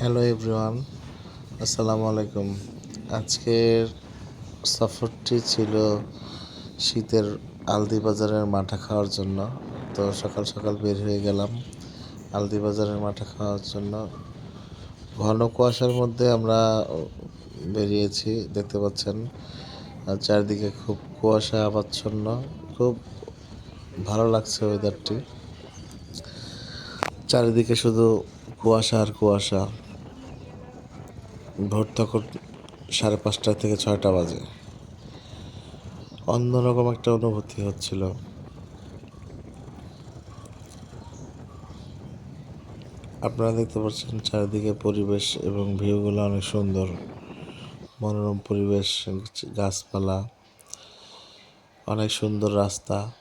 Hello everyone আসসালামু আলাইকুম আজকের সফরটি ছিল শীতের আলদি বাজারের মাঠা খাওয়ার জন্য। তো সকাল সকাল বের হয়ে গেলাম আলদি বাজারের মাঠা খাওয়ার জন্য। ঘন কুয়াশার মধ্যে আমরা বেরিয়েছি, দেখতে পাচ্ছেন। চারিদিকে খুব কুয়াশা আচ্ছন্ন, খুব ভালো লাগছে ওয়েদারটি চারিদিকে শুধু কুয়াশা আর কুয়াশা। ভোর তখন সাড়ে পাঁচটা থেকে ছয়টা বাজে। অন্যরকম একটা অনুভূতি হচ্ছিল। আপনারা দেখতে পাচ্ছেন চারিদিকে পরিবেশ এবং ভিউগুলো অনেক সুন্দর। মনোরম পরিবেশ, গাছপালা, অনেক সুন্দর রাস্তা।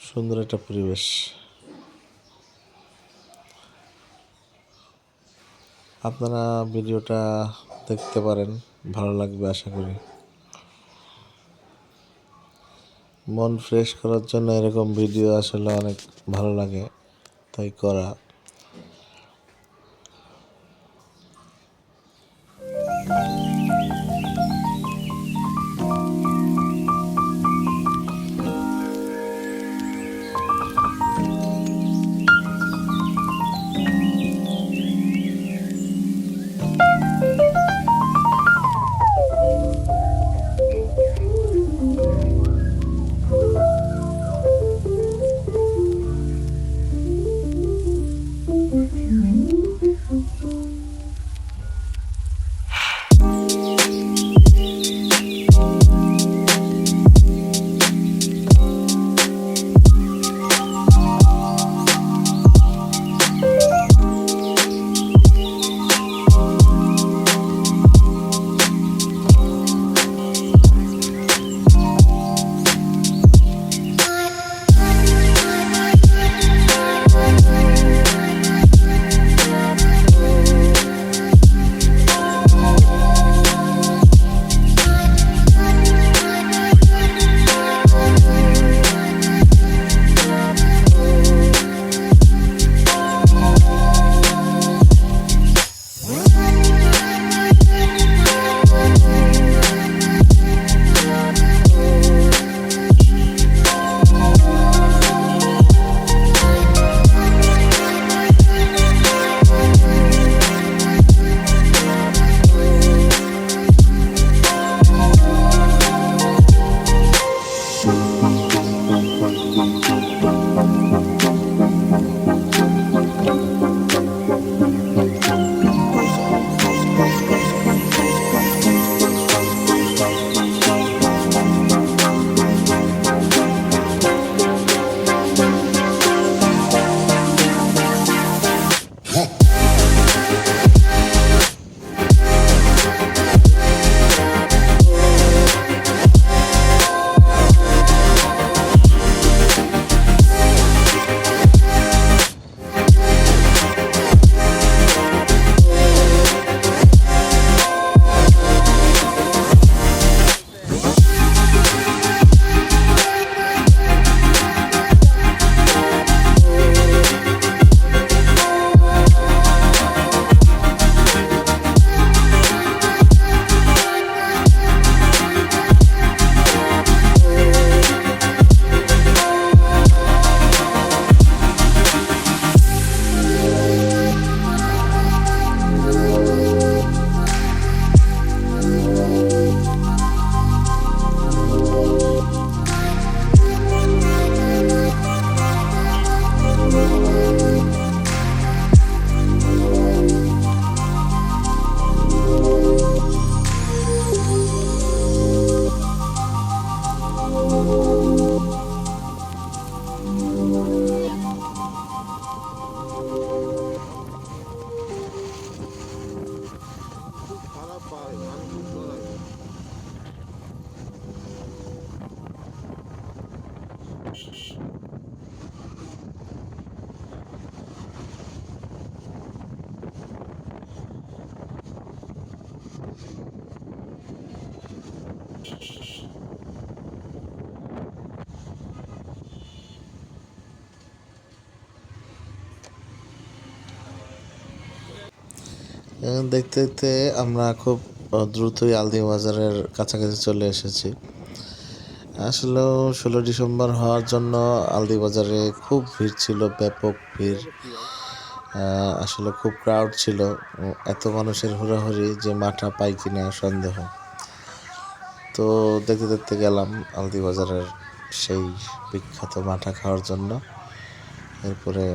সুন্দর একটা পরিবেশ। আপনারা ভিডিওটা দেখতে পারেন, ভালো লাগবে আশা করি। মন ফ্রেশ করার জন্য এরকম ভিডিও আসলে অনেক ভালো লাগে, তাই করা। দেখতে দেখতে আমরা খুব দ্রুতই আলদি বাজারের কাছাকাছি চলে এসেছি। আসলেও ষোলো ডিসেম্বর হওয়ার জন্য আলদি বাজারে খুব ভিড় ছিল, ব্যাপক ভিড়। আসলে খুব ক্রাউড ছিল। এত মানুষের হুড়াহুড়ি যে মাঠা পাই কিনা সন্দেহ। তো দেখতে দেখতে গেলাম আলদি বাজারের সেই বিখ্যাত মাঠা খাওয়ার জন্য। এরপরে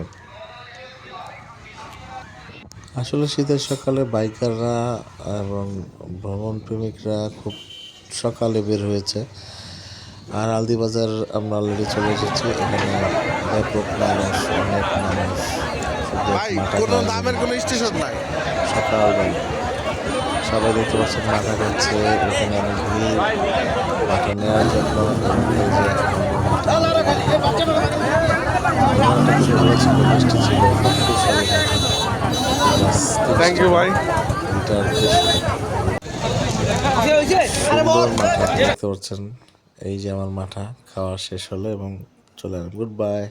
আসলে শীতের সকালে বাইকাররা এবং ভ্রমণ প্রেমিকরা খুব সকালে বের হয়েছে। আর আলদি বাজার আমরা অলরেডি চলে এসেছি। এখানে ব্যাপক মানুষ অনেক মানুষ শুধু ভাই মাথা কোনো নামের কোনো স্টেশন নাই। সকালবেলা সবাই দেখতে পাচ্ছেন মাথা খাচ্ছে এখানে অনেক ভিড়। মাথা নেওয়ার জন্য থ্যাংক ইউ ভাই। দেখতে পাচ্ছেন? এই যে আমার মাথা খাওয়া শেষ হলো এবং চলে গুড বাই